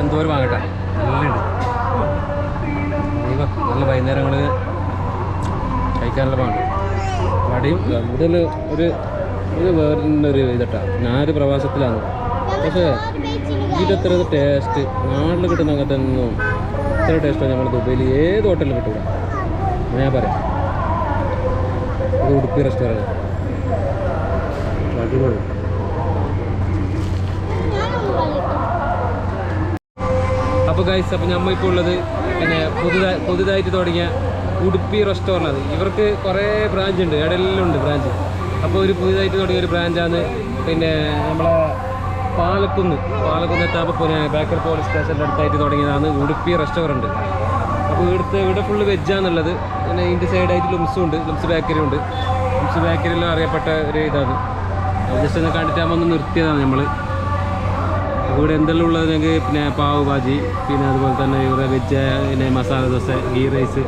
എന്തോരം വാങ്ങട്ടെ നല്ലുണ്ട് നല്ല വൈകുന്നേരങ്ങൾ കഴിക്കാനുള്ള പാണ്ട് വടിയും കൂടുതൽ ഒരു ഒരു വേറെ ഒരു ഇതട്ടാ. ഞാനൊരു പ്രവാസത്തിലാണ്. പക്ഷേ ഇതിന്റെ അത്ര ടേസ്റ്റ് നാട്ടിൽ കിട്ടുന്ന അങ്ങനത്തെ ഒന്നും ഇത്ര ടേസ്റ്റാണ് ഞങ്ങൾ ദുബൈയിൽ ഏത് ഹോട്ടലിൽ കിട്ടൂല. ഞാൻ പറയാം. ഇത് ഉടുപ്പി റെസ്റ്റോറന്റ് അടിപൊളി. അപ്പോൾ ഗൈസ് അപ്പോൾ നമ്മൾ ഇപ്പോൾ ഉള്ളത് പിന്നെ പുതുതായി പുതുതായിട്ട് തുടങ്ങിയ ഉടുപ്പി റെസ്റ്റോറന്റ് അത് ഇവർക്ക് കുറേ ബ്രാഞ്ച് ഉണ്ട്. ഇടയിലെല്ലാം ഉണ്ട് ബ്രാഞ്ച് അപ്പോൾ ഒരു പുതുതായിട്ട് തുടങ്ങിയ ഒരു ബ്രാഞ്ചാണ് പിന്നെ നമ്മളെ പാലക്കുന്ന്. പാലക്കുന്ന് എത്താപ്പോൾ പിന്നെ ബേക്കർ പോലീസ് സ്റ്റേഷന്റെ അടുത്തായിട്ട് തുടങ്ങിയതാണ് ഉടുപ്പി റെസ്റ്റോറന്റ് അപ്പോൾ ഇവിടുത്തെ ഇവിടെ ഫുള്ള് വെജാന്നുള്ളത് പിന്നെ ഇതിന്റെ സൈഡായിട്ട് ലുംസും ഉണ്ട്. ലുംസ് ബേക്കറി ഉണ്ട്. ലുംസ് ബേക്കറിയിലും അറിയപ്പെട്ട ഒരു ഇതാണ്. ജസ്റ്റ് ഒന്ന് കണ്ടിട്ടാകുമ്പോൾ ഒന്ന് നിർത്തിയതാണ് നമ്മൾ ഇവിടെ എന്തെല്ലാം ഉള്ളതെങ്കിൽ പിന്നെ പാവ് ഭാജി പിന്നെ അതുപോലെ തന്നെ ഇവിടെ വെജ് പിന്നെ മസാല ദോശ ഗീ റൈസ്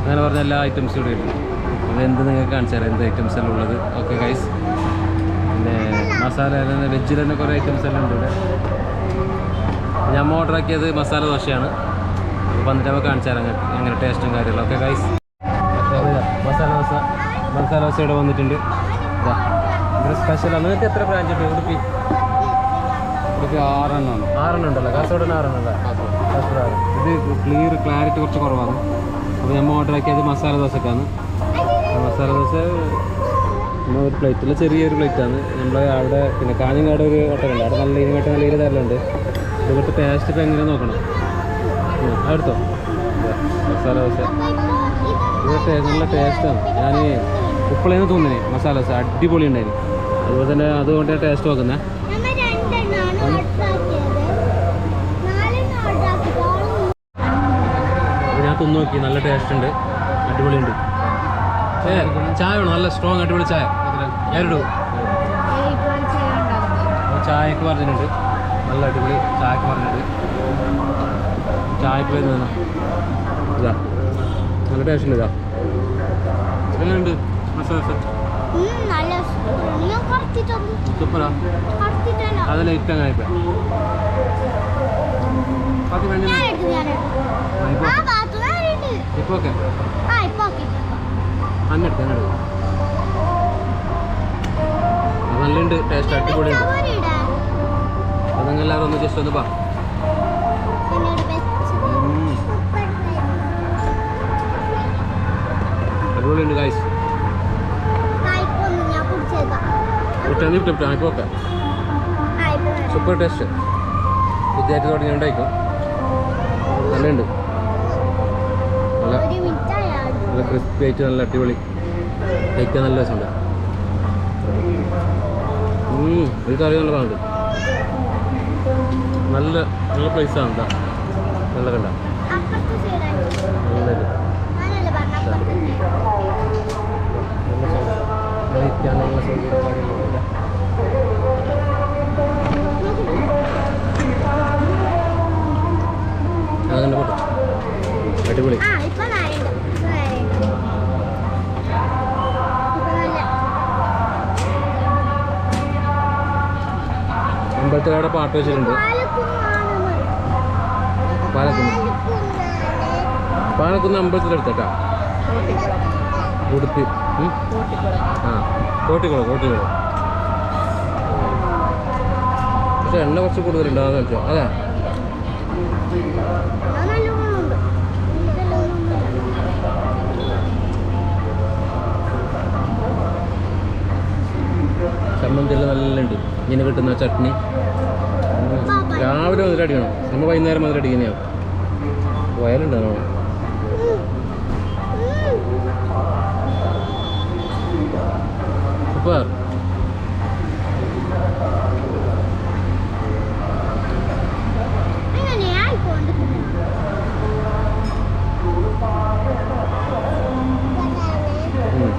അങ്ങനെ പറഞ്ഞ എല്ലാ ഐറ്റംസും ഇവിടെ ഉണ്ട്. അത് എന്ത് നിങ്ങൾക്ക് കാണിച്ചു തരാം എന്ത് ഐറ്റംസ് എല്ലാം ഉള്ളത്. ഓക്കെ ഗൈസ് പിന്നെ മസാല തന്നെ വെജിൽ തന്നെ കുറേ ഐറ്റംസ് എല്ലാം ഉണ്ട് ഇവിടെ. ഞമ്മ ഓർഡർ ആക്കിയത് മസാല ദോശയാണ്. അപ്പോൾ വന്നിട്ട് നമുക്ക് കാണിച്ചു തരാം അങ്ങനെ ടേസ്റ്റും കാര്യങ്ങളും. ഓക്കെ ഗൈസ് മസാല ദോശ മസാല ദോശ ഇവിടെ വന്നിട്ടുണ്ട്. ഇവിടെ സ്പെഷ്യലാണ് നിങ്ങൾക്ക് എത്ര ബ്രാഞ്ച് ഉണ്ട്? ഉടുപ്പി ഇതൊക്കെ ആറെണ്ണമാണ് ആറെണ്ണം ഉണ്ടല്ലോ. കാസർഗോഡ് ആറെണ്ണം അല്ലേ? കാസർഗോഡ് ആറ്. ഇത് ക്ലിയർ ക്ലാരിറ്റി കുറച്ച് കുറവാണ്. അപ്പോൾ നമ്മൾ ഓർഡർ ആക്കിയത് മസാല ദോശക്കാണ്. മസാല ദോശ ഒരു പ്ലേറ്റിൽ ചെറിയൊരു പ്ലേറ്റാണ് നമ്മൾ അവിടെ പിന്നെ കാഞ്ഞങ്ങാട് ഒരു ഹോട്ടലുണ്ട്. അവിടെ നല്ല ഇതിനായിട്ട് നല്ല ഇരു തരലുണ്ട് ഇവിടുത്തെ ടേസ്റ്റ് ഇപ്പോൾ എങ്ങനെ നോക്കണം? അടുത്തോ മസാല ദോശ. ഇത് നല്ല ടേസ്റ്റാണ് ഞാൻ ഉപ്പളേന്ന് തോന്നുന്നേ മസാല ദോശ. അടിപൊളി ഉണ്ടായിരുന്നു അതുപോലെ തന്നെ അതുകൊണ്ട് ടേസ്റ്റ് നോക്കുന്നത് നമ്മൾ രണ്ടെണ്ണമാണ് ഓർഡർ ആക്കിയത് നാലെണ്ണം ഓർഡർ ആക്കിയതാണ് അപ്പോൾ ഞാൻ നോക്കി നല്ല ടേസ്റ്റ് ഉണ്ട് അടിപൊളി ഉണ്ട് ചായ വേണോ നല്ല സ്ട്രോങ് അടിപൊളി ചായ ഞാനിടൂ ചായക്ക് പറഞ്ഞിട്ടുണ്ട് നല്ല അടിപൊളി ചായക്ക് പറഞ്ഞിട്ടുണ്ട് ചായക്ക് വരുന്ന ഇതാ നല്ല ടേസ്റ്റ് ഉണ്ട് ഇതാ സൂപ്പറാ കുറച്ചിട്ടല്ല അത് ലൈറ്റ് അങ്ങനെ ഓക്കെ ആ ഇപ്പൊ ഓക്കെ അന്നെടുത്ത് അന്നെടുത്ത് നല്ലുണ്ട് ടേസ്റ്റ് അടിപൊളി അതങ്ങ് എല്ലാവരും ഒന്ന് ജസ്റ്റ് ഒന്ന് പാ അടിപൊളിയുണ്ട് കായ്സ് കുടിച്ചേക്കാം. വിട്ടാ ഇപ്പോൾ വരാം. സൂപ്പർ ടേസ്റ്റ് വിദ്യാർത്ഥി ഉണ്ടായിക്കോ നല്ലുണ്ട്. നല്ല ക്രിസ്പി ആയിട്ട് നല്ല അടിപൊളി. കഴിക്കാൻ നല്ല രസമുണ്ട്. ഒരു കറി നല്ല കാണുന്നുണ്ട്. നല്ല നല്ല പ്ലേസാണ് എന്താ നല്ല കണ്ട? അടിപൊളി. അമ്പലത്തിൽ അവിടെ പാട്ട് വെച്ചിട്ടുണ്ട്. പാലക്കുന്ന്. പാലക്കുന്ന് അമ്പലത്തിലെടുത്തേട്ടാ ഉടുപ്പി? ആ കോട്ടിക്കുളം കോട്ടിക്കുളം. പക്ഷെ എണ്ണ കുറച്ച് കൂടുതലുണ്ട് അതാ കഴിച്ചോ അതെ. നല്ല ഗുണമുണ്ട് ചമ്മന്തി എല്ലാം നല്ല ഇങ്ങനെ കിട്ടുന്ന ചട്നി. രാവിലെ മുതൽ അടിക്കണം. നമ്മൾ വൈകുന്നേരം മുതൽ അടിക്കുന്നതാണ് വയലുണ്ട് നമ്മൾ ഉം.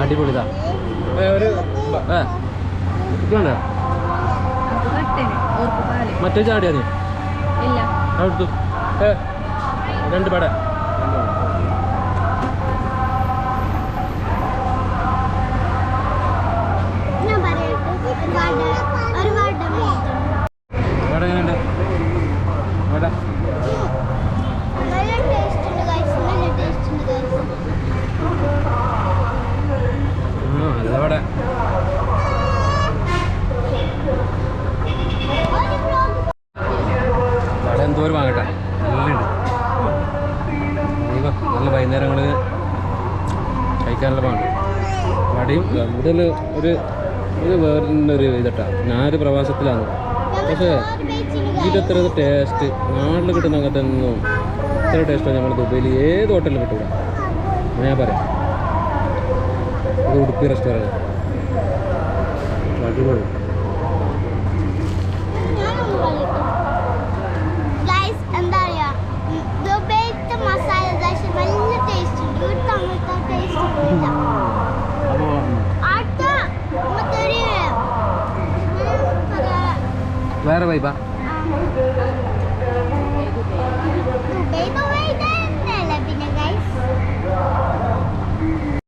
അടിപൊളിതാ. ഒരു ഇതുണ്ടോ? മറ്റേ ചാടിയാ നീ എടുത്തു ഏ രണ്ട് പട. ഞാൻ പറയട്ടെ ഒരുപാട് ഒരുപാട് പട എങ്ങനെയുണ്ട് തോര് വാങ്ങട്ടെ. നല്ല ഉണ്ട് നല്ല വൈകുന്നേരങ്ങൾ കഴിക്കാനുള്ള പാണ്ട് വടയും കൂടുതൽ ഒരു ഒരു വേറെ ഒരു ഞാനൊരു പ്രവാസത്തിലാണ്. പക്ഷേ ഇതിന്റെ അത്ര ടേസ്റ്റ് നാട്ടിൽ കിട്ടുന്ന അങ്ങനത്തെ ഒന്നും ഇത്ര ടേസ്റ്റാണ് ഞങ്ങൾ ദുബൈയിൽ ഏത് ഹോട്ടലിൽ കിട്ടൂല. ഞാൻ പറയാം. ഇത് ഉടുപ്പി റെസ്റ്റോറന്റ് അടിപൊളി. വേറെ വൈബാ പിന്നെ ഗൈസ്